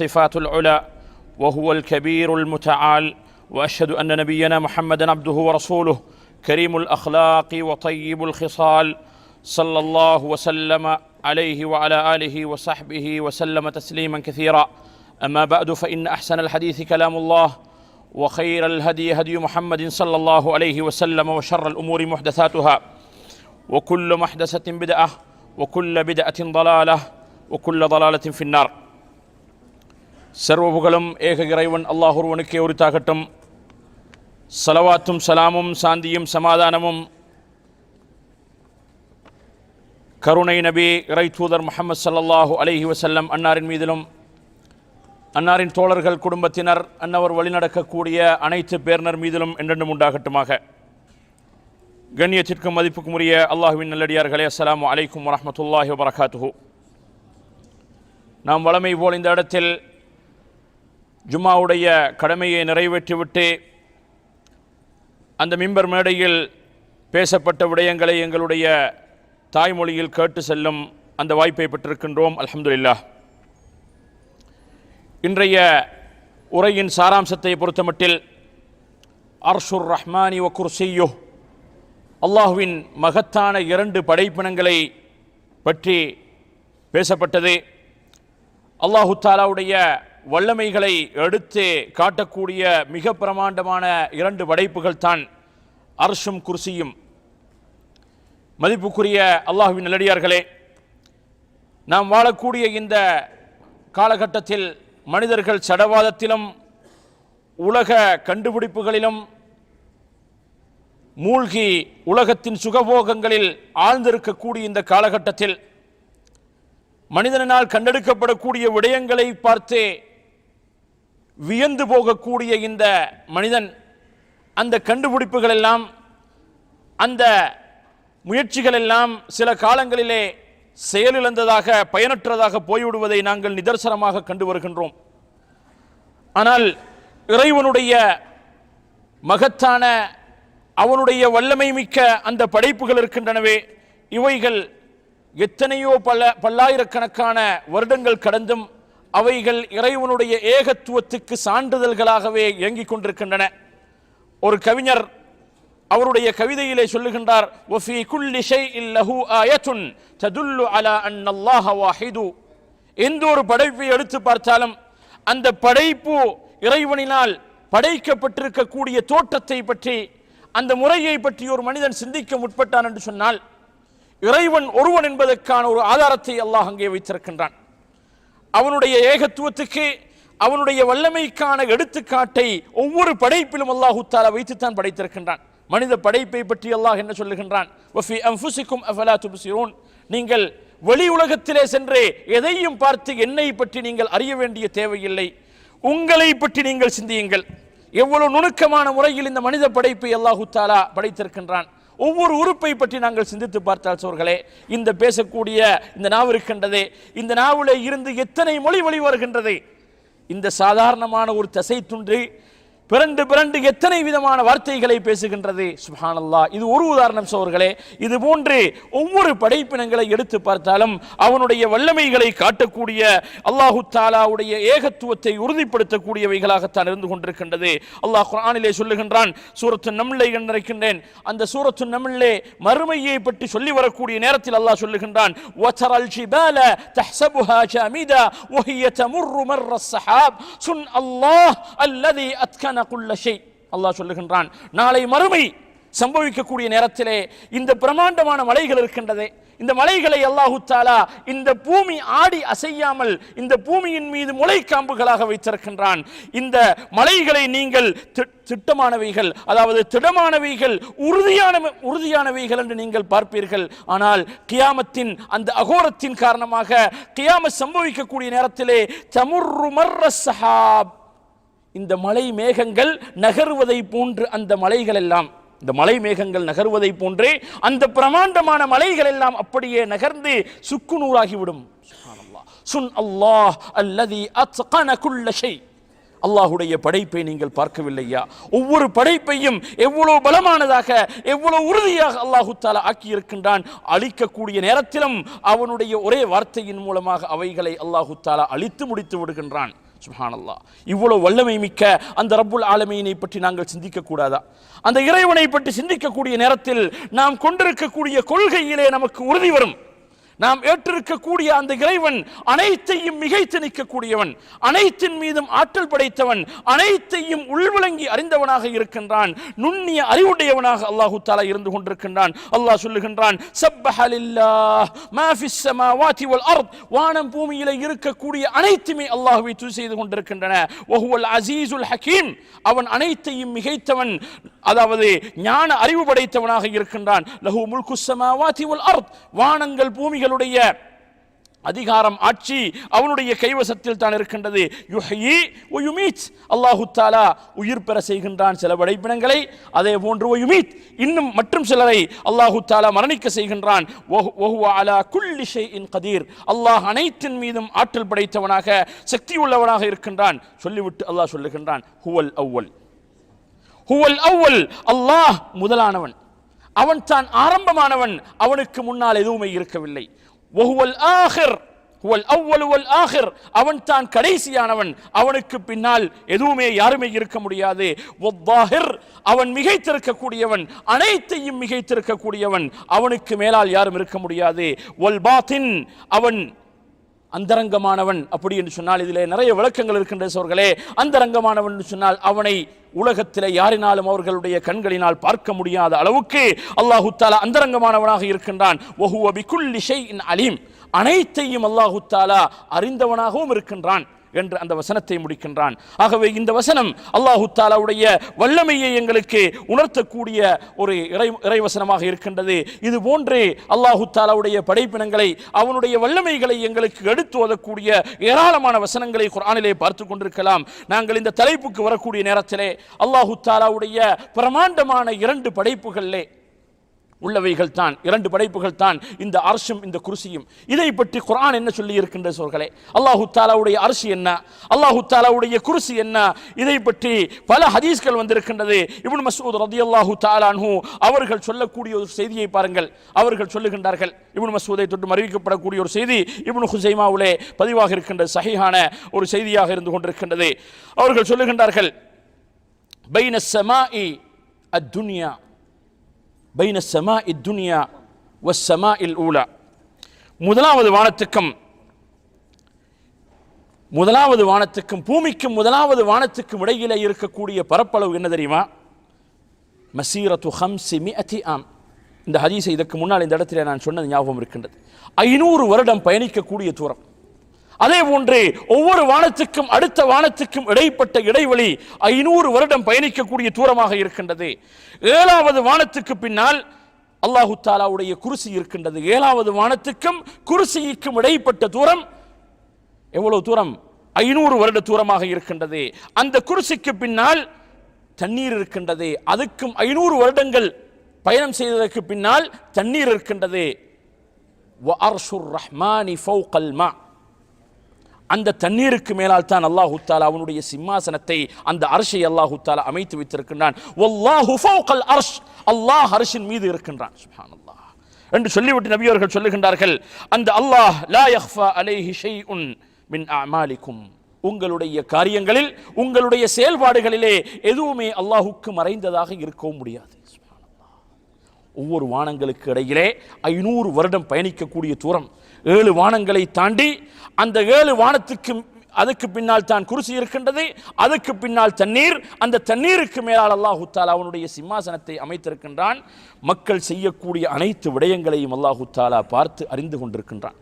صفات العلا وهو الكبير المتعال وأشهد أن نبينا محمدا عبده ورسوله كريم الأخلاق وطيب الخصال صلى الله وسلم عليه وعلى آله وصحبه وسلم تسليما كثيرا. أما بعد فإن أحسن الحديث كلام الله وخير الهدي هدي محمد صلى الله عليه وسلم وشر الأمور محدثاتها وكل محدثة بدعة وكل بدعة ضلالة وكل ضلالة في النار. சர்வ புகழும் ஏக இறைவன் அல்லாஹ் ஒருவனுக்கே உரித்தாகட்டும். சலவாத்தும் சலாமும் சாந்தியும் சமாதானமும். கருணை நபி இறை தூதர் முகமது சல்லல்லாஹு அலஹி வசல்லம் அன்னாரின் மீதிலும் அன்னாரின் தோழர்கள் குடும்பத்தினர் அன்னவர் வழிநடக்கக்கூடிய அனைத்து பேரினர் மீதிலும் என்றென்றும் உண்டாகட்டுமாக. கண்ணியத்திற்கும் மதிப்புக்குரிய அல்லாஹுவின் நல்லடியார்களே அஸ்லாம் அலைக்கும் வரமத்துல்லாஹி வரகாத்துஹூ நாம் வளமை போல் இந்த இடத்தில் ஜும்மாவுடைய கடமையை நிறைவேற்றிவிட்டு அந்த மிம்பர் மேடையில் பேசப்பட்ட விடயங்களை எங்களுடைய தாய்மொழியில் கேட்டு செல்லும் அந்த வாய்ப்பை பெற்றிருக்கின்றோம். அலமதுல்லா இன்றைய உரையின் சாராம்சத்தை பொறுத்தமட்டில் அர்ஷுர் ரஹ்மானி வ குர்சியோ அல்லாஹுவின் மகத்தான இரண்டு படைப்பினங்களை பற்றி பேசப்பட்டது. அல்லாஹு தாலாவுடைய வல்லமைகளை எடுத்து காட்டக்கூடிய மிக பிரமாண்டமான இரண்டு படைப்புகள் தான் அர்ஷும் குர்சியும். மதிப்புக்குரிய அல்லாஹுவின் நல்லடியார்களே நாம் வாழக்கூடிய இந்த காலகட்டத்தில் மனிதர்கள் சடவாதத்திலும் உலக கண்டுபிடிப்புகளிலும் மூழ்கி உலகத்தின் சுகபோகங்களில் ஆழ்ந்திருக்கக்கூடிய இந்த காலகட்டத்தில் மனிதனால் கண்டெடுக்கப்படக்கூடிய விடயங்களை பார்த்து வியந்து போகக்கூடிய இந்த மனிதன் அந்த கண்டுபிடிப்புகள் எல்லாம் அந்த முயற்சிகள் எல்லாம் சில காலங்களிலே செயலிழந்ததாக பயனற்றதாக போய்விடுவதை நாங்கள் நிதர்சனமாக கண்டு வருகின்றோம். ஆனால் இறைவனுடைய மகத்தான அவனுடைய வல்லமை மிக்க அந்த படைப்புகள் இருக்கின்றனவே இவைகள் எத்தனையோ பல பல்லாயிரக்கணக்கான வருடங்கள் கடந்தும் அவைகள் இறைவனுடைய ஏகத்துவத்துக்கு சான்றிதழ்களாகவே இயங்கிக் கொண்டிருக்கின்றன ஒரு கவிஞர் அவருடைய கவிதையிலே சொல்லுகின்றார் وَفِي كُلِّ شَيْءٍ لَهُ آيَةٌ تَدُلُّ عَلَى أَنَّ اللَّهَ وَاحِدٌ எந்த ஒரு படைப்பை எடுத்து பார்த்தாலும் அந்த படைப்பு இறைவனினால் படைக்கப்பட்டிருக்கக்கூடிய தோற்றத்தை பற்றி அந்த முறையை பற்றி ஒரு மனிதன் சிந்திக்க முற்பட்டான் என்று சொன்னால் இறைவன் ஒருவன் என்பதற்கான ஒரு ஆதாரத்தை அல்லாஹ் அங்கே வைத்திருக்கின்றான் அவனுடைய ஏகத்துவத்துக்கு அவனுடைய வல்லமைக்கான எடுத்துக்காட்டை ஒவ்வொரு படைப்பிலும் அல்லாஹு தாலா வைத்துத்தான் படைத்திருக்கின்றான். மனித படைப்பை பற்றி அல்லாஹ் என்ன சொல்லுகின்றான்? நீங்கள் வெளி உலகத்திலே சென்று எதையும் பார்த்து என்னை பற்றி நீங்கள் அறிய வேண்டிய தேவையில்லை. உங்களை பற்றி நீங்கள் சிந்தியுங்கள். எவ்வளவு நுணுக்கமான முறையில் இந்த மனித படைப்பை அல்லாஹு தாலா படைத்திருக்கின்றான். ஒவ்வொரு உறுப்பை பற்றி நாங்கள் சிந்தித்து பார்த்தால் சோர்களே இந்த பேசக்கூடிய இந்த நாவு இருக்கின்றதே இந்த நாவிலே இருந்து எத்தனை மொழி வழி வருகின்றது இந்த சாதாரணமான ஒரு தசை துண்டு பிறண்டு பிறண்டு எத்தனை விதமான வார்த்தைகளை பேசுகின்றது? சுஹானல்லா இது ஒரு உதாரணம் சோர்களே. இது போன்று ஒவ்வொரு படைப்பினங்களை எடுத்து பார்த்தாலும் அவனுடைய வல்லமைகளை காட்டக்கூடிய அல்லாஹு தாலாவுடைய ஏகத்துவத்தை உறுதிப்படுத்தக்கூடியவைகளாகத்தான் இருந்து கொண்டிருக்கின்றது. அல்லாஹ் குரானிலே சொல்லுகின்றான் சூரத்து நம்மளை என்றிருக்கின்றேன் அந்த சூரத்து நம்மளே மறுமையை பற்றி சொல்லி வரக்கூடிய நேரத்தில் அல்லாஹ் சொல்லுகின்றான் அல்லாஹ் சொல்லுகின்றான் நாளை மறுமை சம்பவிக்கக்கூடிய நேரத்திலே இந்த பிரம்மாண்டமான மலைகள் இருக்கின்றதே. இந்த மலைகளை அல்லாஹு தாலா இந்த பூமி ஆடி அசையாமல் இந்த பூமியின் மீது முளை காம்புகளாக வைத்திருக்கின்றான். இந்த மலைகளை நீங்கள் திட்டமானவைகள் அதாவது திடமானவைகள் உறுதியான உறுதியானவைகள் என்று நீங்கள் பார்ப்பீர்கள். ஆனால் கியாமத்தின் அந்த அகோரத்தின் காரணமாக கியாம சம்பவிக்கக்கூடிய நேரத்திலே தமுர்ரு மர்ர சஹாப் இந்த மலை மேகங்கள் நகர்வதை போன்று அந்த மலைகள் எல்லாம் இந்த மலை மேகங்கள் நகர்வதை போன்றே அந்த பிரமாண்டமான மலைகள் எல்லாம் அப்படியே நகர்ந்து சுக்குநூறாகிவிடும் சுன் அல்லாஹ் அல்லதி அத்கன குல்ல அல்லாஹுடைய படைப்பை நீங்கள் பார்க்கவில்லையா? ஒவ்வொரு படைப்பையும் எவ்வளவு பலமானதாக எவ்வளவு உறுதியாக அல்லாஹு தாலா அழிக்கக்கூடிய நேரத்திலும் அவனுடைய ஒரே வார்த்தையின் மூலமாக அவைகளை அல்லாஹு தாலா அழித்து முடித்து விடுகின்றான். சுப்ஹானல்லாஹ். இவ்வளவு வல்லமை மிக்க அந்த ரப்புல் ஆலமையினை பற்றி நாங்கள் சிந்திக்க கூடாதா அந்த இறைவனை பற்றி சிந்திக்கக்கூடிய நேரத்தில் நாம் கொண்டிருக்கக்கூடிய கொள்கையிலே நமக்கு உறுதி வரும். நாம் ஏற்றிருக்கக்கூடிய அந்த இறைவன் அனைத்தையும் மிகைத்து நிற்கக்கூடியவன் அனைத்தின் மீதும் ஆற்றல் படைத்தவன் அனைத்தையும் உள்விளங்கி அறிந்தவனாக இருக்கின்றான் நுண்ணிய அறிவுடையவனாக அல்லாஹு தாலா இருந்து கொண்டிருக்கின்றான். அல்லாஹ் சொல்லுகின்றான் வானம் பூமியில இருக்கக்கூடிய அனைத்துமே அல்லாஹுவை தூ செய்து கொண்டிருக்கின்றன. அசீசுல் ஹக்கீம் அவன் அனைத்தையும் மிகைத்தவன் அதாவது ஞான அறிவு படைத்தவனாக இருக்கின்றான். லஹு முல்கு வானங்கள் வல் அர்த் அதிகாரம் ஆட்சி அவனுடைய கைவசத்தில் தான் இருக்கின்றது. யுஹ்யி ஒயுமீத் அல்லாஹு தாலா உயிர் பெற செய்கின்றான் சில படைப்பினங்களை அதே போன்று ஒயுமீத் இன்னும் மற்றும் சிலரை அல்லாஹு தாலா மரணிக்க செய்கின்றான். கதீர். அல்லாஹ் அனைத்தின் மீதும் ஆற்றல் படைத்தவனாக சக்தி உள்ளவனாக இருக்கின்றான். சொல்லிவிட்டு அல்லாஹ் சொல்லுகின்றான் ஹுவல் அவ்வல். ஹுவல் அவ்வல். அல்லாஹ் முதலானவன். அவன் தான் ஆரம்பமானவன். அவனுக்கு முன்னால் எதுவுமே இருக்கவில்லை. ஒஹுவல் ஆஹிர் ஆஹிர். அவன் தான் கடைசியானவன். அவனுக்கு பின்னால் எதுவுமே யாருமே இருக்க முடியாது. அவன் மிகைத்திருக்கக்கூடியவன். அனைத்தையும் மிகைத்திருக்கக்கூடியவன். அவனுக்கு மேலால் யாரும் இருக்க முடியாது. அவன் அந்தரங்கமானவன் அப்படி என்று சொன்னால் இதிலே நிறைய விளக்கங்கள் இருக்கின்ற சோர்களே. அந்தரங்கமானவன் என்று சொன்னால் அவனை உலகத்திலே யாரினாலும் அவர்களுடைய கண்களினால் பார்க்க முடியாத அளவுக்கு அல்லாஹு தாலா அந்தரங்கமானவனாக இருக்கின்றான். வஹுவ பிகுல்லி அலீம். அனைத்தையும் அல்லாஹு தாலா அறிந்தவனாகவும் இருக்கின்றான். என்று அந்த வசனத்தை முடிக்கின்றான். ஆகவே இந்த வசனம் அல்லாஹு தாலாவுடைய வல்லமையை எங்களுக்கு உணர்த்தக்கூடிய ஒரு இறை இறைவசனமாக இருக்கின்றது. இது போன்று அல்லாஹு தாலாவுடைய படைப்பினங்களை அவனுடைய வல்லமைகளை எங்களுக்கு எடுத்து ஓதக்கூடிய ஏராளமான வசனங்களை குரானிலே பார்த்து கொண்டிருக்கலாம். நாங்கள் இந்த தலைப்புக்கு வரக்கூடிய நேரத்திலே அல்லாஹு தாலாவுடைய பிரமாண்டமான இரண்டு படைப்புகளிலே உள்ளவைகள் தான் இரண்டு படைப்புகள் தான் இந்த அரசும் இந்த குருசியும். இதை பற்றி குரான் என்ன சொல்லி இருக்கின்ற சொல்களே அல்லாஹு தாலாவுடைய அரசு என்ன? அல்லாஹு தாலாவுடைய குருசி என்ன? இதை பற்றி பல ஹதீஸ்கள் வந்திருக்கின்றது. இவன் மசூத் ரதி அல்லாஹு தாலானு அவர்கள் சொல்லக்கூடிய ஒரு செய்தியை பாருங்கள். அவர்கள் சொல்லுகின்றார்கள் இவன் மசூதை தொட்டு அறிவிக்கப்படக்கூடிய ஒரு செய்தி இப்னு ஹுசைமாவுலே பதிவாக இருக்கின்ற சஹீஹான ஒரு செய்தியாக இருந்து கொண்டிருக்கின்றது. அவர்கள் சொல்லுகின்றார்கள் பைன ஸமாஇ அத்துன்யா. பைன சமா இத்துனியா வஸ்ஸமா இல் ஊலா. முதலாவது வானத்துக்கும் முதலாவது வானத்துக்கும் பூமிக்கும் முதலாவது வானத்துக்கும் இடையிலே இருக்கக்கூடிய பரப்பளவு என்ன தெரியுமா? மசீரத்து ஹம்சி மிஅதி ஆம். இந்த ஹதீஸை இதற்கு முன்னால் இந்த இடத்துல நான் சொன்னது ஞாபகம் இருக்கின்றது. ஐநூறு வருடம் பயணிக்கக்கூடிய தூரம். அதே போன்று ஒவ்வொரு வானத்துக்கும் அடுத்த வானத்துக்கும் இடைப்பட்ட இடைவெளி ஐநூறு வருடம் பயணிக்கக்கூடிய தூரமாக இருக்கின்றது. ஏழாவது வானத்துக்கு பின்னால் அல்லாஹு தாலாவுடைய குருசி இருக்கின்றது. ஏழாவது வானத்துக்கும் குருசிக்கும் இடைப்பட்ட தூரம் எவ்வளவு தூரம்? ஐநூறு வருட தூரமாக இருக்கின்றது. அந்த குருசிக்கு பின்னால் தண்ணீர் இருக்கின்றது. அதுக்கும் ஐநூறு வருடங்கள் பயணம் செய்ததற்கு பின்னால் தண்ணீர் இருக்கின்றது. ரஹ்மானி ஃபௌகல் மா. அந்த தண்ணீருக்கு மேலால் தான் அல்லாஹு தாலா அவனுடைய சிம்மாசனத்தை அந்த அரசை அல்லாஹு தாலா அமைத்து வைத்திருக்கின்றான். அர்ஷ். அல்லாஹ் அரசின் மீது இருக்கின்றான். அல்லாஹ் என்று சொல்லிவிட்டு நபியவர்கள் சொல்லுகின்றார்கள் அந்த அல்லாஹ் லா யஹ்ஃபா அலைஹி ஷைஉன் மின் அமாலிக்கும். உங்களுடைய காரியங்களில் உங்களுடைய செயல்பாடுகளிலே எதுவுமே அல்லாஹுக்கு மறைந்ததாக இருக்கவும் முடியாது. ஒவ்வொரு வானங்களுக்கு இடையிலே ஐநூறு வருடம் பயணிக்கக்கூடிய தூரம். ஏழு வானங்களை தாண்டி அந்த ஏழு வானத்துக்கு அதுக்கு பின்னால் தான் குருசி இருக்கின்றது அதுக்கு பின்னால் தண்ணீர் அந்த தண்ணீருக்கு மேலால் அல்லாஹு தாலா அவனுடைய சிம்மாசனத்தை அமைத்திருக்கின்றான். மக்கள் செய்யக்கூடிய அனைத்து விடயங்களையும் அல்லாஹு தாலா பார்த்து அறிந்து கொண்டிருக்கின்றான்.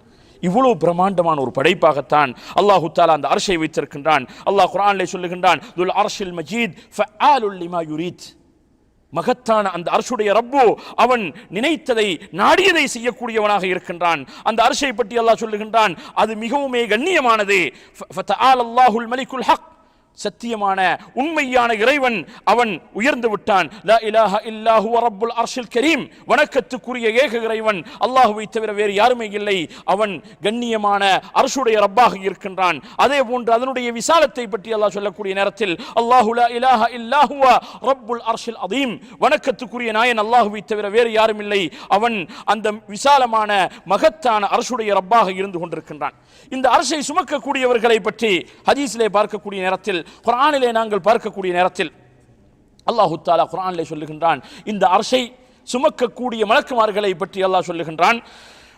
இவ்வளவு பிரம்மாண்டமான ஒரு படைப்பாகத்தான் அல்லாஹு தாலா அந்த அரசை வைத்திருக்கின்றான். அல்லாஹ் குர்ஆனிலே சொல்லுகின்றான் துல் அரசில் மஜீத் ஃபஆலுல் லிமா யுரீத். மகத்தான அந்த அரசுடைய ரப்பு அவன் நினைத்ததை நாடியதை செய்யக்கூடியவனாக இருக்கின்றான். அந்த அரசை பற்றி அல்லாஹ் சொல்லுகின்றான் அது மிகவுமே கண்ணியமானது. ஃபதஆல அல்லாஹுல் மலிக்குல் ஹக். சத்தியமான உண்மையான இறைவன் அவன் உயர்ந்து விட்டான். லா இலாஹ ரப்புல் அர்ஷில் கரீம். வணக்கத்துக்குரிய ஏக இறைவன் அல்லாஹுவை தவிர வேறு யாருமே இல்லை. அவன் கண்ணியமான அரசுடைய ரப்பாக இருக்கின்றான். அதே போன்று அதனுடைய விசாலத்தை பற்றி அல்லாஹ் சொல்லக்கூடிய நேரத்தில் அல்லாஹு லா இலாஹ இல்லா ரப்புல் அர்ஷில் அதீம். வணக்கத்துக்குரிய நாயன் அல்லாஹுவை தவிர வேறு யாரும் இல்லை. அவன் அந்த விசாலமான மகத்தான அரசுடைய ரப்பாக இருந்து கொண்டிருக்கின்றான். இந்த அரசை சுமக்கக்கூடியவர்களை பற்றி ஹதீஸிலே பார்க்கக்கூடிய நேரத்தில் குர்ஆனிலே நாங்கள் பார்க்கக்கூடிய நேரத்தில் அல்லாஹு தாலா குர்ஆனிலே சொல்லுகின்றான் இந்த அரசை சுமக்கக்கூடிய மலக்குமார்களை பற்றி அல்லாஹ் சொல்லுகின்றான்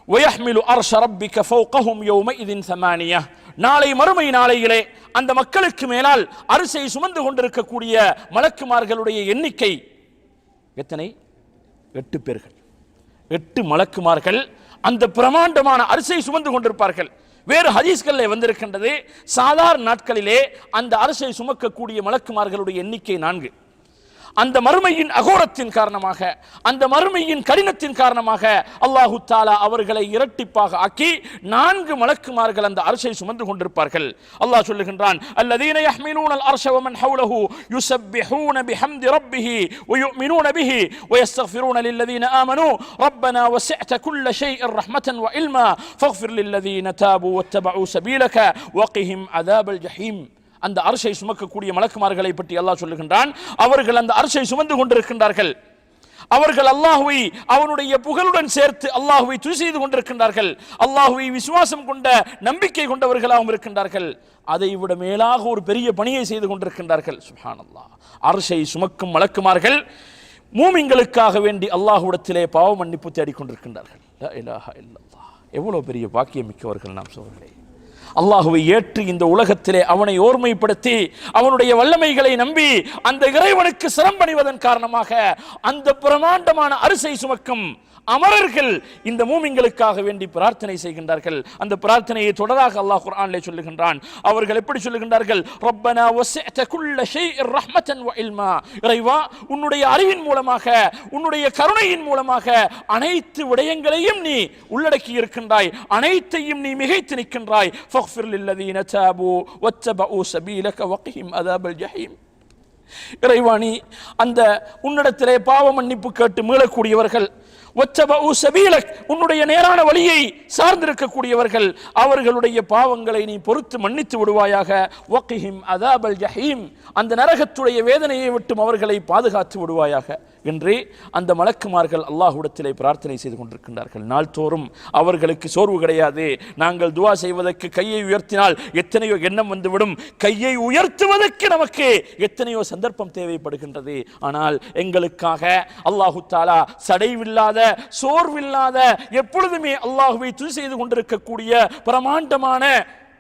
وَيَحْمِلُ أَرْشَ رَبِّكَ فَوْقَهُمْ يَوْمَئِذٍ ثَمَانِيَةٌ நாளை மறுமை நாளையிலே அந்த மக்களுக்கு மேலால் அரிசை சுமந்து கொண்டிருக்கக்கூடிய மலக்குமார்களுடைய எண்ணிக்கை எத்தனை எட்டு பேர்கள் எட்டு மலக்குமார்கள் அந்த பிரமாண்டமான அரிசை சுமந்து கொண்டிருப்பார்கள் வேறு ஹதீஸ்களில் வந்திருக்கின்றது சாதாரண நாட்களிலே அந்த அரசை சுமக்கக்கூடிய மலக்குமார்களுடைய எண்ணிக்கை நான்கு. அந்த மறுமையின் அகோரத்தின் காரணமாக அந்த மறுமையின் கடினத்தின் காரணமாக அல்லாஹு தாலா அவர்களை இரட்டிப்பாக ஆக்கி நான்கு மலக்குமார்கள் அந்த அரசை சுமந்து கொண்டிருப்பார்கள். அல்லாஹ் சொல்லுகின்றான் அல்லதீன யஹ்மிலூன அல் அர்ஷ வமன் ஹவுலஹு யுஸப்பிஹூன பிஹம்தி ரப்பிஹி வயுமினூன பிஹி வயஸ்தக்ஃபிரூன லில்லதீன ஆமனு ரப்பனா வஸிஅத குல்ல ஷைஇன் ரஹ்மத்தன் வஇல்மா ஃபக்ஃபிர் லில்லதீன தாபு வத்தபஉ சபீலக வகிஹிம் அதாபல் ஜஹீம். அந்த அரசை சுமக்கக்கூடிய மலக்குமார்களை பற்றி அல்லாஹ் சொல்லுகின்றான். அவர்கள் அந்த அரசை சுமந்து கொண்டிருக்கின்றார்கள். அவர்கள் அல்லாஹுவை அவனுடைய புகழுடன் சேர்த்து அல்லாஹுவை துதி செய்து கொண்டிருக்கின்றார்கள். அல்லாஹுவை விசுவாசம் கொண்ட நம்பிக்கை கொண்டவர்களாகவும் இருக்கின்றார்கள். அதை விட மேலாக ஒரு பெரிய பணியை செய்து கொண்டிருக்கின்றார்கள். சுஹான் அல்லாஹ் அரசை சுமக்கும் மலக்குமார்கள் மூமிங்களுக்காக வேண்டி அல்லாஹுடத்திலே பாவ மன்னிப்பு தேடிக்கொண்டிருக்கின்றார்கள். லா எவ்வளவு பெரிய பாக்கியம் மிக்கவர்கள் நாம் சோழர்களே அல்லாஹுவை ஏற்று இந்த உலகத்திலே அவனை ஓர்மைப்படுத்தி அவனுடைய வல்லமைகளை நம்பி அந்த இறைவனுக்கு சிரம்பணிவதன் காரணமாக அந்த பிரமாண்டமான அரிசை சுமக்கும் அமரர்கள் இந்த மூமிங்களுக்காக வேண்டி பிரார்த்தனை செய்கின்றார்கள். அந்த பிரார்த்தனையை தொடராக அல்லாஹ் குர்ஆனிலே சொல்லுகின்றான். அவர்கள் எப்படி சொல்லுகின்றார்கள்? ரப்பனா வஸஅத குல்ல ஷைஇன் ரஹ்மத்தன் வ இல்மா. இறைவா உன்னுடைய அறிவின் மூலமாக உன்னுடைய கருணையின் மூலமாக அனைத்து விடயங்களையும் நீ உள்ளடக்கி இருக்கின்றாய். அனைத்தையும் நீ மிகைத்து நிற்கின்றாய். ஃபக்ஃபிர் லில்லதீன தாபு வத்தபஉ சபீலக வகிஹிம் அதாபல் ஜஹீம். இறைவாணி அந்த உன்னிடத்திலே பாவ மன்னிப்பு கேட்டு மீளக்கூடியவர்கள். ஒத்தபஉ சபீலக் உன்னுடைய நேரான வழியை சார்ந்திருக்கக்கூடியவர்கள் அவர்களுடைய பாவங்களை நீ பொறுத்து மன்னித்து விடுவாயாக. ஒக்கிஹிம் அதாபல் ஜஹீம். அந்த நரகத்துடைய வேதனையை விட்டும் அவர்களை பாதுகாத்து விடுவாயாக. என்று அந்த மலக்குமார்கள் அல்லாஹுடத்திலே பிரார்த்தனை செய்து கொண்டிருக்கின்றார்கள். நாள்தோறும் அவர்களுக்கு சோர்வு கிடையாது. நாங்கள் துவா செய்வதற்கு கையை உயர்த்தினால் எத்தனையோ எண்ணம் வந்துவிடும். கையை உயர்த்துவதற்கு நமக்கு எத்தனையோ சந்தர்ப்பம் தேவைப்படுகின்றது. ஆனால் எங்களுக்காக அல்லாஹு தாலா சடைவில்லாத சோர்வில்லாத எப்பொழுதுமே அல்லாஹுவை துதி செய்து கொண்டிருக்கக்கூடிய பிரமாண்டமான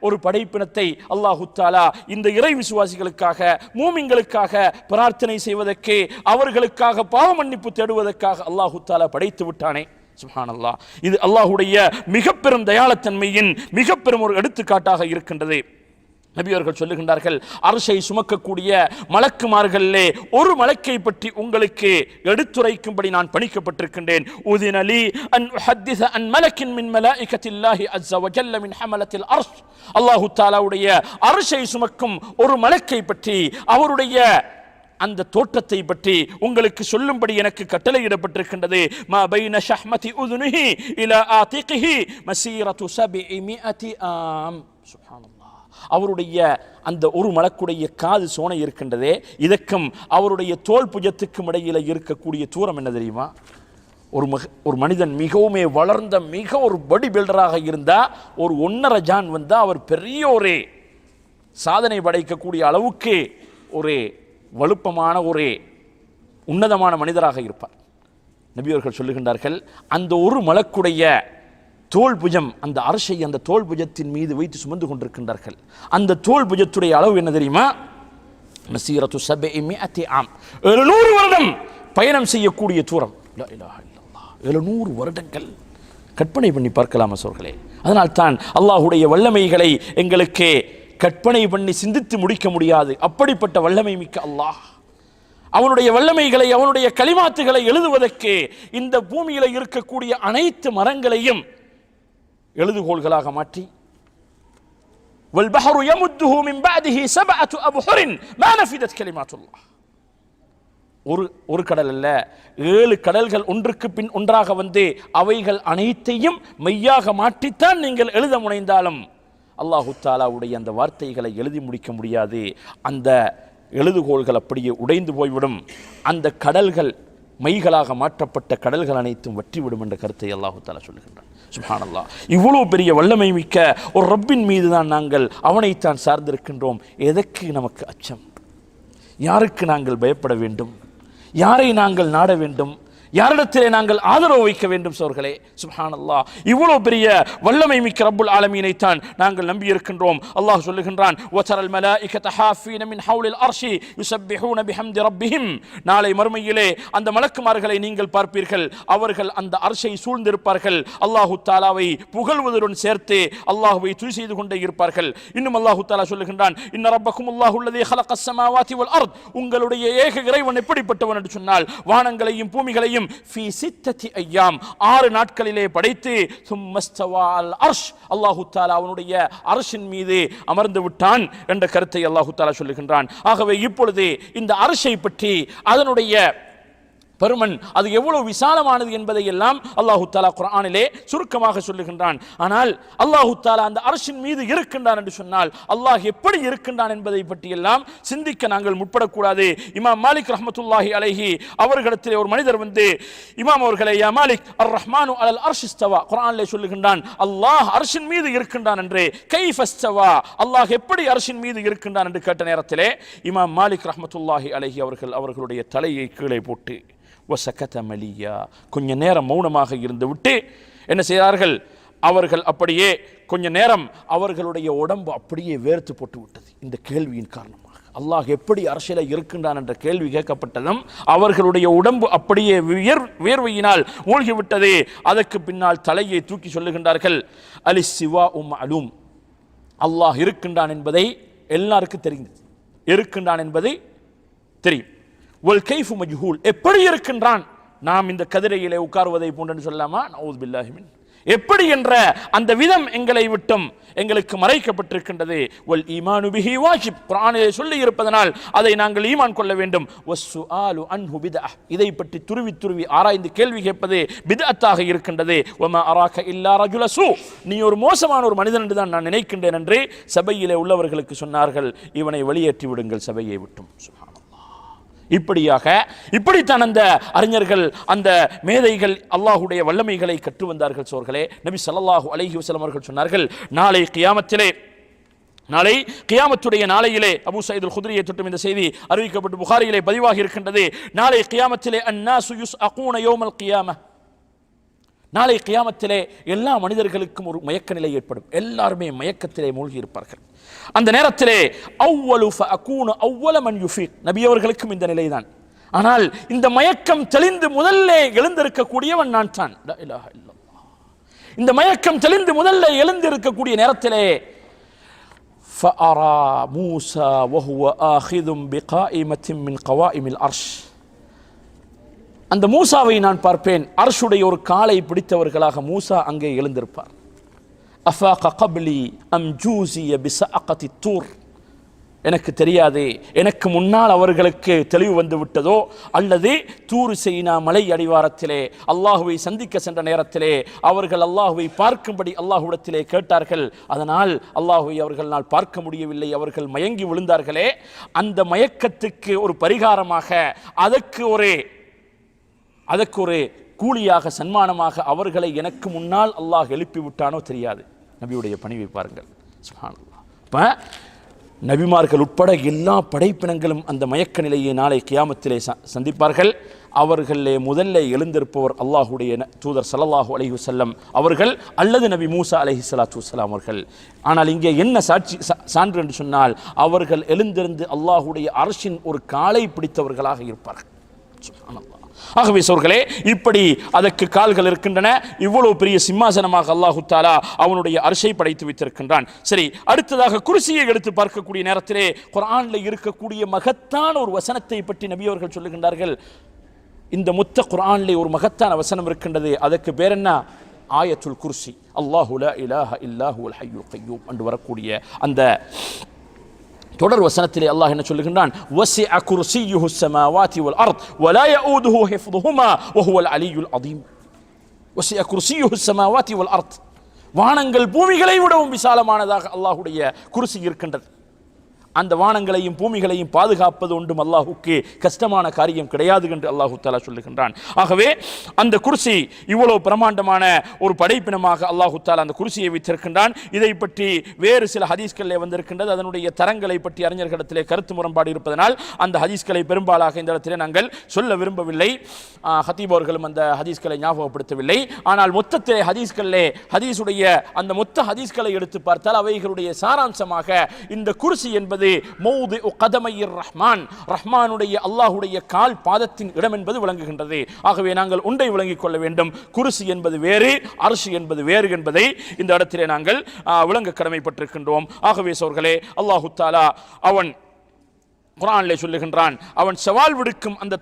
ஒரு படைப்பினத்தை அல்லாஹு தாலா இந்த இறை விசுவாசிகளுக்காக மூமிங்களுக்காக பிரார்த்தனை செய்வதற்கு அவர்களுக்காக பாவ மன்னிப்பு தேடுவதற்காக அல்லாஹு தாலா படைத்து விட்டானே. சுஹானல்லா இது அல்லாஹுடைய மிக பெரும் தயாளத்தன்மையின் மிக ஒரு எடுத்துக்காட்டாக இருக்கின்றது. நபி அவர்கள் சொல்லுகின்றார்கள் அரசை சுமக்கக்கூடிய மலக்குமார்களிலே ஒரு மலக்கை பற்றி உங்களுக்கு எடுத்துரைக்கும்படி நான் பணிக்கப்பட்டிருக்கின்றேன். உதின் அலி அன் உஹத்திஸ அன் மலக்கின் மின் மலாயிகத்தில்லாஹி அஸ்ஸ வஜல்ல மின் ஹமலத்தில் அர்ஷ். அல்லாஹு தாலாவுடைய அரசை சுமக்கும் ஒரு மலக்கை பற்றி அவருடைய அந்த தோற்றத்தை பற்றி உங்களுக்கு சொல்லும்படி எனக்கு கட்டளையிடப்பட்டிருக்கின்றது. மா பைன ஷஹ்மதி உதுனிஹி இலா ஆதிகிஹி மசீரத்து சபிஇமிஅதி ஆம். சுப்ஹானல்லாஹ் அவருடைய அந்த ஒரு மலக்குடைய காது சோனை இருக்கின்றதே இதற்கும் அவருடைய தோல் புஜத்துக்கும் இடையில இருக்கக்கூடிய தூரம் என்ன தெரியுமா? ஒரு மக ஒரு மனிதன் மிகவுமே வளர்ந்த மிக ஒரு படி பில்டராக இருந்தால் ஒரு ஒன்னரை ஜான் வந்தால் அவர் பெரிய ஒரு சாதனை படைக்கக்கூடிய அளவுக்கு ஒரு வலுப்பமான ஒரு உன்னதமான மனிதராக இருப்பார். நபியவர்கள் சொல்லுகின்றார்கள் அந்த ஒரு மலக்குடைய தோல் புஜம் அந்த அரசை அந்த தோல் புஜத்தின் மீது வைத்து சுமந்து கொண்டிருக்கின்றார்கள். அந்த தோல் புஜத்துடைய அளவு என்ன தெரியுமா? மசீரத்து சபை ஆம். எழுநூறு வருடம் பயணம் செய்யக்கூடிய தூரம். எழுநூறு வருடங்கள் கற்பனை பண்ணி பார்க்கலாமா சோர்களே அதனால் தான் அல்லாஹுடைய வல்லமைகளை எங்களுக்கு கற்பனை பண்ணி சிந்தித்து முடிக்க முடியாது. அப்படிப்பட்ட வல்லமை மிக்க அல்லாஹ். அவனுடைய வல்லமைகளை அவனுடைய களிமாத்துகளை எழுதுவதற்கு இந்த பூமியில் இருக்கக்கூடிய அனைத்து மரங்களையும் எழுதுகோள்களாக மாற்றி والبحر يمده من بعده سبعة أبحر ما نفدت كلمات الله ஒரு ஒரு கடல் அல்ல ஏழு கடல்கள் ஒன்றுக்கு பின் ஒன்றாக வந்து அவைகள் அனைத்தையும் மெய்யாக மாற்றித்தான் நீங்கள் எழுத முனைந்தாலும் அல்லாஹு தாலாவுடைய அந்த வார்த்தைகளை எழுதி முடிக்க முடியாது அந்த எழுதுகோள்கள் அப்படியே உடைந்து போய்விடும் அந்த கடல்கள் மைகளாக மாற்றப்பட்ட கடல்கள் அனைத்தும் வற்றிவிடும் என்ற கருத்தை அல்லாஹு தாலா சொல்லுகின்றான். சுப்ஹானல்லா இவ்வளோ பெரிய வல்லமை மிக்க ஒரு ரப்பின் மீது தான் நாங்கள் அவனைத்தான் சார்ந்திருக்கின்றோம். எதற்கு நமக்கு அச்சம்? யாருக்கு நாங்கள் பயப்பட வேண்டும்? யாரை நாங்கள் நாட வேண்டும்? யாரிடத்திலே நாங்கள் ஆதரவு வைக்க வேண்டும் சோர்களே? சுப்ஹானல்லாஹ். இவ்வளவு பெரிய வல்லமை மிக்க ரப்புல் ஆலமீனை தான் நாங்கள் நம்பி இருக்கின்றோம் அல்லாஹ் சொல்லுகின்றான் வசரல் மலாயிகத ஹவுலில் அர்ஷி பிஹம்தி ரப்பிஹிம். நாளை மறுமையிலே அந்த மலக்குமார்களை நீங்கள் பார்ப்பீர்கள். அவர்கள் அந்த அர்ஷை சூழ்ந்திருப்பார்கள். அல்லாஹு தாலாவை புகழ்வதுடன் சேர்த்து அல்லாஹுவை துணி செய்து கொண்டே இருப்பார்கள். இன்னும் அல்லாஹு தாலா சொல்லுகின்றான் இன்ன ரப்பக்கும் அல்லாஹுள்ளதே உள்ளதே ஹலக வல் அர்த். உங்களுடைய ஏக இறைவன் எப்படிப்பட்டவன் என்று சொன்னால் வானங்களையும் பூமிகளையும் ஃபீ சித்தத்தி ஐயாம். ஆறு நாட்களிலே படைத்து சும்மஸ்தவா அர்ஷ். அல்லாஹு தாலா அவனுடைய அரசின் மீது அமர்ந்து விட்டான் என்ற கருத்தை அல்லாஹு தாலா சொல்லுகின்றான். ஆகவே இப்பொழுது இந்த அரசை பற்றி அதனுடைய பெருமன் அது எவ்வளவு விசாலமானது என்பதை எல்லாம் அல்லாஹு தாலா குரானிலே சுருக்கமாக சொல்லுகின்றான். ஆனால் அல்லாஹு தாலா அந்த அரசின் மீது இருக்கின்றான் என்று சொன்னால் அல்லாஹ் எப்படி இருக்கின்றான் என்பதை பற்றி எல்லாம் சிந்திக்க நாங்கள் முற்படக்கூடாது. இமாம் மாலிக் ரஹமத்துல்லாஹி அலஹி அவர்களிடத்திலே ஒரு மனிதர் வந்து இமாம் அவர்களை யா மாலிக் அர் ரஹ்மானு அலல் அர்ஷிஸ்தவா குரானிலே சொல்லுகின்றான் அல்லாஹ் அரசின் மீது இருக்கின்றான் என்று. கைஃபஸ்தவா அல்லாஹ் எப்படி அரசின் மீது இருக்கின்றான்? என்று கேட்ட நேரத்திலே இமாம் மாலிக் ரஹமத்துல்லாஹி அலஹி அவர்கள் அவர்களுடைய தலையை கீழே போட்டு வசக்கத மலியா. கொஞ்ச நேரம் மௌனமாக இருந்து விட்டு என்ன செய்தார்கள்? அவர்கள் அப்படியே கொஞ்ச நேரம் அவர்களுடைய உடம்பு அப்படியே வேர்த்து போட்டு விட்டது இந்த கேள்வியின் காரணமாக. அல்லாஹ் எப்படி அரசியல இருக்கின்றான் என்ற கேள்வி கேட்கப்பட்டதும் அவர்களுடைய உடம்பு அப்படியே வியர் வியர்வையினால் மூழ்கிவிட்டது. அதற்கு பின்னால் தலையை தூக்கி சொல்லுகின்றார்கள் அலி சிவா உம் அலும் அல்லாஹ் இருக்கின்றான் என்பதை எல்லாருக்கும் தெரிந்தது. இருக்கின்றான் என்பதை தெரியும். ஒல் கைஃபு மஜ்ஹூல். எப்படி இருக்கின்றான்? நாம் இந்த கதிரையிலே உட்காருவதை போன்று சொல்லலாமா? நவுஸ் பில்லாஹிமின் எப்படி என்ற அந்த விதம் எங்களை விட்டும் எங்களுக்கு மறைக்கப்பட்டிருக்கின்றது. ஒல் ஈமானு பிஹி வாஜிப். குரானிலே சொல்லி இருப்பதனால் அதை நாங்கள் ஈமான் கொள்ள வேண்டும். வஸ்ஸுஆலு அன்ஹு பிதா இதை பற்றி துருவி துருவி ஆராய்ந்து கேள்வி கேட்பது பிதத்தாக இருக்கின்றது. ஒம அராக இல்லா ரஜுல நீ ஒரு மோசமான ஒரு மனிதன் என்று தான் நான் நினைக்கின்றேன் என்று சபையிலே உள்ளவர்களுக்கு சொன்னார்கள். இவனை வெளியேற்றி விடுங்கள் சபையை விட்டும். சுப்ஹானல்லாஹ் இப்படியாக இப்படித்தான் அந்த அறிஞர்கள் அந்த மேதைகள் அல்லாஹுடைய வல்லமைகளை கற்று வந்தார்கள் சோர்களே. நபி சல்லாஹூ அலஹி வசலம் அவர்கள் சொன்னார்கள் நாளை கியாமத்திலே நாளை கியாமத்துடைய நாளையிலே அபு சயீதுல் குதிரியை தொட்டும் இந்த செய்தி அறிவிக்கப்பட்டு புகாரியிலே பதிவாகி இருக்கின்றது நாளை கியாமத்திலே அண்ணா சுயுஸ் அகூன யோமல் கியாம. நாளை கியாமத்திலே எல்லா மனிதர்களுக்கும் ஒரு மயக்க நிலை ஏற்படும். எல்லாருமே மயக்கத்திலே மூழ்கி இருப்பார்கள் அந்த நேரத்திலே அவ்வளு ஃபஅகூனு அவ்வள மன் யுஃபீக் நபி அவர்களுக்கும் இந்த நிலைதான் ஆனால் இந்த மயக்கம் தெளிந்து முதல்ல எழுந்திருக்கக்கூடியவன் நான் தான் லா இலாஹ இல்லல்லாஹ். இந்த மயக்கம் தெளிந்து முதல்ல எழுந்திருக்கக்கூடிய நேரத்திலே فأرى موسى وهو آخذ بقائمة من قوائم الأرش அந்த மூசாவை நான் பார்ப்பேன் அரசுடைய ஒரு காலை பிடித்தவர்களாக மூசா அங்கே எழுந்திருப்பார் அஃபாக கப்லி அம் ஜூசிய பிசாக்கத்தி தூர். எனக்கு தெரியாது எனக்கு முன்னால் அவர்களுக்கு தெளிவு வந்து விட்டதோ? அல்லது தூர் செய்னா மலை அடிவாரத்திலே அல்லாஹுவை சந்திக்க சென்ற நேரத்திலே அவர்கள் அல்லாஹுவை பார்க்கும்படி அல்லாஹுவிடத்திலே கேட்டார்கள். அதனால் அல்லாஹுவை அவர்களால் பார்க்க முடியவில்லை அவர்கள் மயங்கி விழுந்தார்களே. அந்த மயக்கத்துக்கு ஒரு பரிகாரமாக அதற்கு ஒரு அதற்கு ஒரு கூலியாக சன்மானமாக அவர்களை எனக்கு முன்னால் அல்லாஹ் எழுப்பி விட்டானோ தெரியாது. நபியுடைய பணிவை பாருங்கள். சுப்ஹானல்லாஹ். இப்போ நபிமார்கள் உட்பட எல்லா படைப்பினங்களும் அந்த மயக்க நிலையை நாளை கியாமத்திலே ச- சந்திப்பார்கள். அவர்களே முதல்ல எழுந்திருப்பவர் அல்லாஹுடைய தூதர் சல்லாஹூ அலைஹி அவர்கள் அல்லது நபி மூசா அலஹி சலாத்து வலாம் அவர்கள். ஆனால் இங்கே என்ன சாட்சி சா- சான்று என்று சொன்னால் அவர்கள் எழுந்திருந்து அல்லாஹுடைய அரசின் ஒரு காலை பிடித்தவர்களாக இருப்பார்கள். ஆகவே சோர்களே இப்படி அதற்கு கால்கள் இருக்கின்றன. இவ்வளவு பெரிய சிம்மாசனமாக அல்லாஹு தாலா அவனுடைய அரிசை படைத்து வைத்திருக்கின்றான். சரி அடுத்ததாக குருசியை எடுத்து பார்க்கக்கூடிய நேரத்திலே குரானில் இருக்கக்கூடிய மகத்தான ஒரு வசனத்தை பற்றி நபி அவர்கள் சொல்லுகின்றார்கள். இந்த முத்த குர்ஆனிலே ஒரு மகத்தான வசனம் இருக்கின்றது. அதற்கு பேர் என்ன ஆயத்துல் குர்சி. அல்லாஹுல இலாஹ இல்லாஹு ஹையூ கையூம். என்று வரக்கூடிய அந்த தொடர் வசனத்திலே அல்லாஹ் என்ன சொல்லுகின்றான் வசிஅ குர்சியுஹு ஸமாவாதி வல் அர்த் வலா யஊதுஹு ஹிஃப்துஹுமா வஹுவல் அலியுல் அதீம் வசிஅ குர்சியுஹு ஸமாவாதி வல் அர்த் வானங்கள் பூமிகளை விடவும் விசாலமானதாக அல்லாஹ்வுடைய குர்சி இருக்கின்றது அந்த வானங்களையும் பூமிகளையும் பாதுகாப்பது ஒன்றும் அல்லாஹுக்கு கஷ்டமான காரியம் கிடையாது என்று அல்லாஹு தாலா சொல்லுகின்றான். ஆகவே அந்த குர்சி இவ்வளவு பிரமாண்டமான ஒரு படைப்பினமாக அல்லாஹு தாலா அந்த குர்சியை வைத்திருக்கின்றான். இதை பற்றி வேறு சில ஹதீஸ்களிலே வந்திருக்கின்றது. அதனுடைய தரங்களை பற்றி அறிஞர்களிடத்திலே கருத்து முரண்பாடு இருப்பதனால் அந்த ஹதீஸ்களை பெரும்பாலாக இந்த இடத்திலே நாங்கள் சொல்ல விரும்பவில்லை. ஆஹ், ஹத்தீப் அவர்களும் அந்த ஹதீஸ்களை ஞாபகப்படுத்தவில்லை. ஆனால் மொத்தத்திலே ஹதீஸ்களிலே ஹதீஸுடைய அந்த மொத்த ஹதீஸ்களை எடுத்து பார்த்தால் அவைகளுடைய சாராம்சமாக இந்த குர்சி என்பது மௌது கதமையிர் ரஹ்மான். ரஹ்மானுடைய அல்லாஹுடைய கால் பாதத்தின் இடம் என்பது விளங்குகின்றது. ஆகவே நாங்கள் ஒன்றை விளங்கிக் கொள்ள வேண்டும். குருசி என்பது வேறு அரசு என்பது வேறு என்பதை இந்த இடத்திலே நாங்கள் விளங்க கடமைப்பட்டிருக்கின்றோம். ஆகவே சோர்களே அல்லாஹு தாலா அவன் குரானிலே சொல்லுகின்றான். அவன் சவால் விடுக்கும் அந்த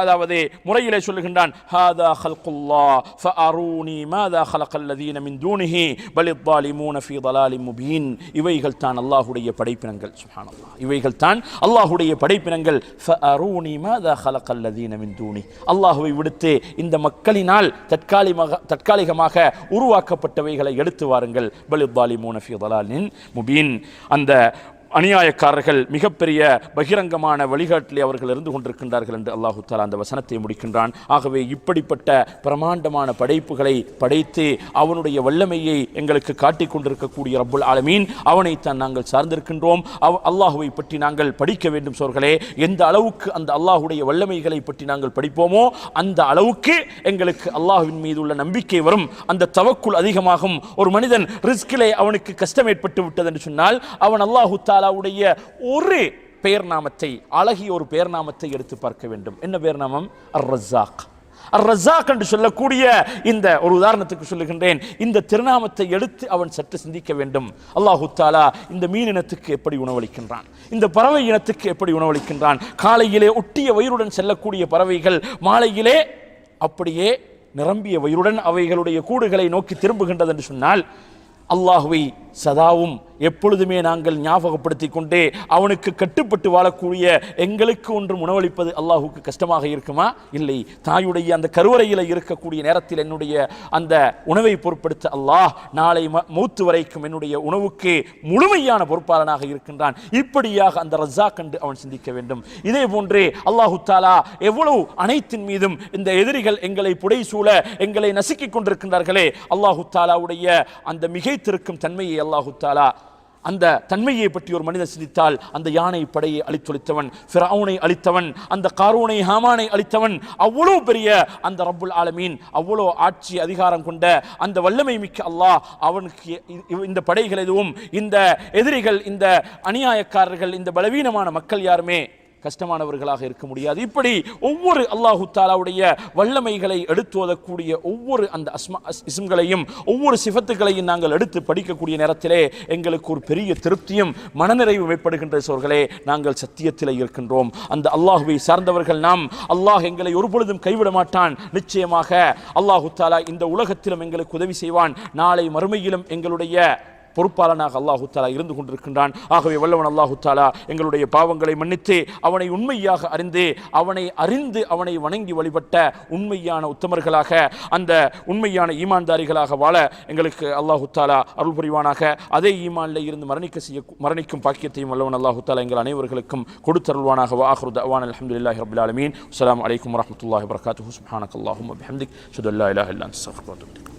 அதாவது முறையிலே சொல்லுகின்றான் ஹாதா ஹல்குல்லா ஃபஅரூனி மாதா ஹலகல்லதீன மின் தூனிஹி பலித்தாலிமூன ஃபீ தலாலிம் முபீன் இவைகள் தான் அல்லாஹுடைய படைப்பினங்கள் சுப்ஹானல்லாஹ் இவைகள் தான் அல்லாஹுடைய படைப்பினங்கள் ஃபஅரூனி மாதா ஹலகல்லதீன மின் தூனி அல்லாஹுவை விடுத்து இந்த மக்களினால் தற்காலிகமாக தற்காலிகமாக உருவாக்கப்பட்டவைகளை எடுத்து வாருங்கள் பலித்தாலிமூன ஃபீ தலாலின் முபீன் அந்த அநியாயக்காரர்கள் மிகப்பெரிய பகிரங்கமான வழிகாட்டிலே அவர்கள் இருந்து கொண்டிருக்கின்றார்கள் என்று அல்லாஹு தாலா அந்த வசனத்தை முடிக்கின்றான். ஆகவே இப்படிப்பட்ட பிரமாண்டமான படைப்புகளை படைத்து அவனுடைய வல்லமையை எங்களுக்கு காட்டிக் கொண்டிருக்கக்கூடிய ரப்புல் ஆலமீன் அவனைத்தான் நாங்கள் சார்ந்திருக்கின்றோம். அவ் அல்லாஹுவை பற்றி நாங்கள் படிக்க வேண்டும் சோர்களே. எந்த அளவுக்கு அந்த அல்லாஹுடைய வல்லமைகளை பற்றி நாங்கள் படிப்போமோ அந்த அளவுக்கு எங்களுக்கு அல்லாஹுவின் மீது உள்ள நம்பிக்கை வரும். அந்த தவக்குள் அதிகமாகும். ஒரு மனிதன் ரிஸ்கிலே அவனுக்கு கஷ்டம் ஏற்பட்டு விட்டது என்று சொன்னால் அவன் அல்லாஹு தாலாவுடைய ஒரு பெயர் நாமத்தை அழகிய ஒரு பெயர் நாமத்தை எடுத்து பார்க்க வேண்டும். என்ன பெயர் நாமம் அர் ரஸாக் அர் ரஸாக் என்று சொல்லக்கூடிய இந்த ஒரு உதாரணத்துக்கு சொல்லுகின்றேன். இந்த திருநாமத்தை எடுத்து அவன் சற்று சிந்திக்க வேண்டும். அல்லாஹு தாலா இந்த மீன் இனத்துக்கு எப்படி உணவளிக்கின்றான்? இந்த பறவை இனத்துக்கு எப்படி உணவளிக்கின்றான்? காலையிலே ஒட்டிய வயிறுடன் செல்லக்கூடிய பறவைகள் மாலையிலே அப்படியே நிரம்பிய வயிறுடன் அவைகளுடைய கூடுகளை நோக்கி திரும்புகின்றது என்று சொன்னால் அல்லாஹுவை சதாவும் எப்பொழுதுமே நாங்கள் ஞாபகப்படுத்திக் கொண்டே அவனுக்கு கட்டுப்பட்டு வாழக்கூடிய எங்களுக்கு ஒன்றும் உணவளிப்பது அல்லாஹுக்கு கஷ்டமாக இருக்குமா? இல்லை. தாயுடைய அந்த கருவறையில் இருக்கக்கூடிய நேரத்தில் என்னுடைய அந்த உணவை பொருட்படுத்த அல்லாஹ் நாளை மூத்து வரைக்கும் என்னுடைய உணவுக்கு முழுமையான பொறுப்பாளனாக இருக்கின்றான். இப்படியாக அந்த ரஜா கண்டு அவன் சிந்திக்க வேண்டும். இதே போன்றே அல்லாஹு தாலா எவ்வளவு அனைத்தின் மீதும் இந்த எதிரிகள் எங்களை புடை சூழ எங்களை நசுக்கிக் கொண்டிருக்கின்றார்களே அல்லாஹு தாலாவுடைய அந்த மிகைத்திருக்கும் தன்மையை அல்லாஹு தாலா அந்த தன்மையை பற்றி ஒரு மனிதன் சிந்தித்தால் அந்த யானை படையை அழித்தொழித்தவன் ஃபிரவுனை அழித்தவன் அந்த காரூனை ஹாமானை அழித்தவன் அவ்வளவு பெரிய அந்த ரப்புல் ஆலமீன் அவ்வளோ ஆட்சி அதிகாரம் கொண்ட அந்த வல்லமை மிக்க அல்லாஹ் அவனுக்கு இந்த படைகள் எதுவும் இந்த எதிரிகள் இந்த அநியாயக்காரர்கள் இந்த பலவீனமான மக்கள் யாருமே கஷ்டமானவர்களாக இருக்க முடியாது. இப்படி ஒவ்வொரு அல்லாஹு தாலாவுடைய வல்லமைகளை எடுத்து ஓதக்கூடிய ஒவ்வொரு அந்த அஸ்மா அஸ்- இஸ்ம்களையும் ஒவ்வொரு சிஃபத்துகளையும் நாங்கள் எடுத்து படிக்கக்கூடிய நேரத்திலே எங்களுக்கு ஒரு பெரிய திருப்தியும் மனநிறைவு ஏற்படுகின்ற சோர்களே நாங்கள் சத்தியத்தில் இருக்கின்றோம். அந்த அல்லாஹுவை சார்ந்தவர்கள் நாம் அல்லாஹ் எங்களை ஒருபொழுதும் கைவிட மாட்டான். நிச்சயமாக அல்லாஹு தாலா இந்த உலகத்திலும் எங்களுக்கு உதவி செய்வான். நாளை மறுமையிலும் எங்களுடைய பொறுப்பாளனாக அல்லாஹு தாலா இருந்து கொண்டிருக்கின்றான். ஆகவே வல்லவன் அல்லாஹு தாலா எங்களுடைய பாவங்களை மன்னித்து அவனை உண்மையாக அறிந்து அவனை அறிந்து அவனை வணங்கி வழிபட்ட உண்மையான உத்தமர்களாக அந்த உண்மையான ஈமான்தாரிகளாக வாழ எங்களுக்கு அல்லாஹு தாலா அருள் புரிவானாக. அதே ஈமானில் இருந்து மரணிக்க செய்ய மரணிக்கும் பாக்கியத்தையும் வல்லவன் அல்லாஹு தாலா எங்கள் அனைவர்களுக்கும் கொடுத்தருள்வானாக. வாஹரு தவான் அல்ஹம்துலில்லாஹி ரபுல் ஆலமீன். அஸ்லாம் அலைக்கும் வரஹ்மத்துல்லாஹி வபரகாத்துஹு. சுப்ஹானக்கல்லாஹும்ம பிஹம்திக். அஷ்ஹது அல்லா இலாஹா இல்லா அன்த